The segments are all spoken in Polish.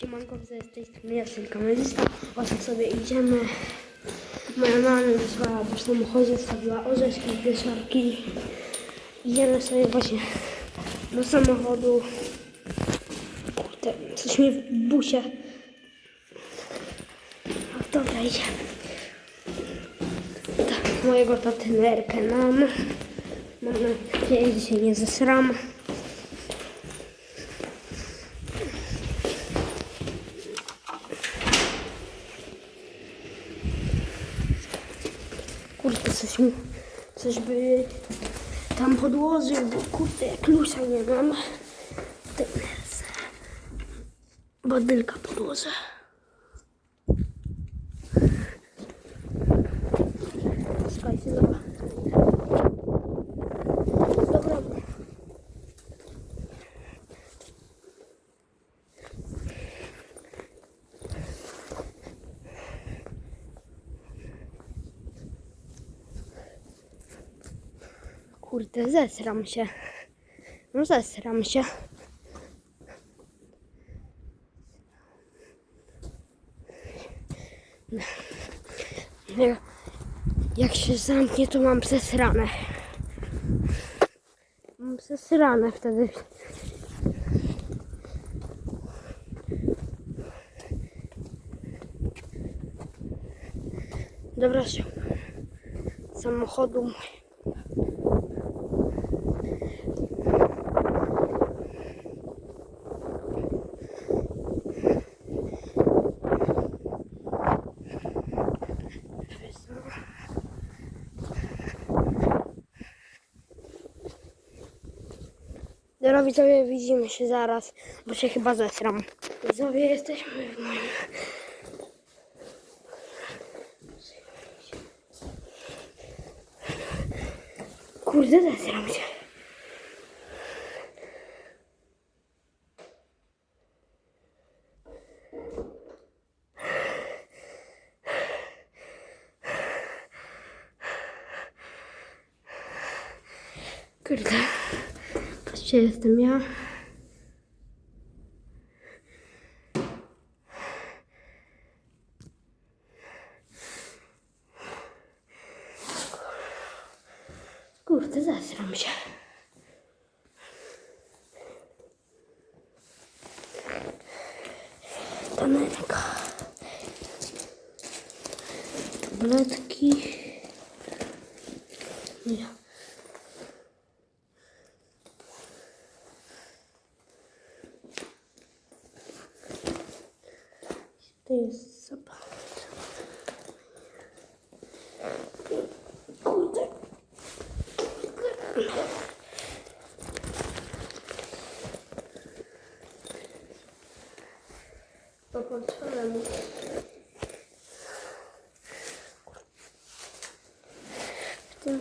Siemanko, z tej strony ja, czyli kamerzysta. Właśnie sobie idziemy. Moja mama wysłała po samochodzie, stawiła orzeszki, pieczarki. Idziemy sobie właśnie do samochodu. Kurde, coś mnie w busie. O, dobra, idziemy. Tak, mojego taty nerkę mam. Mam nadzieję, że się nie zesram. Kurde, coś mi, coś by tam podłożył, bo kurde, klucza nie mam. Teraz badylka podłożę. Słuchajcie, dobra. Dobra. Kurde, zesram się. No zesram się. Jak, się zamknie, to mam zesrane. Mam zesrane wtedy. Dobra, się. Samochodu. Dobra widzimy się zaraz, bo się chyba zesram. Widzowie, jesteśmy w moim... Kurde, zesram się. Kurde. Patrzcie, jestem ja. Kurde, zesram się. Tanerka. Tabletki. Nie. To jest zapach. Kurde. Po portfelem. W tym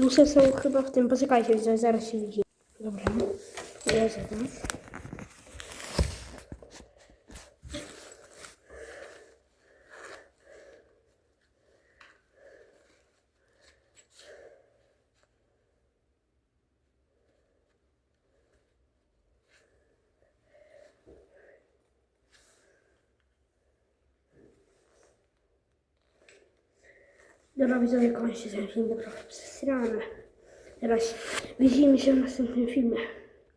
Plusy są chyba w tym. Poczekajcie, zaraz się widzi. Dobra. Jest jeden. Dobra, widzowie, kończy ten film, bo trochę przesrane. Teraz widzimy się w następnym filmie.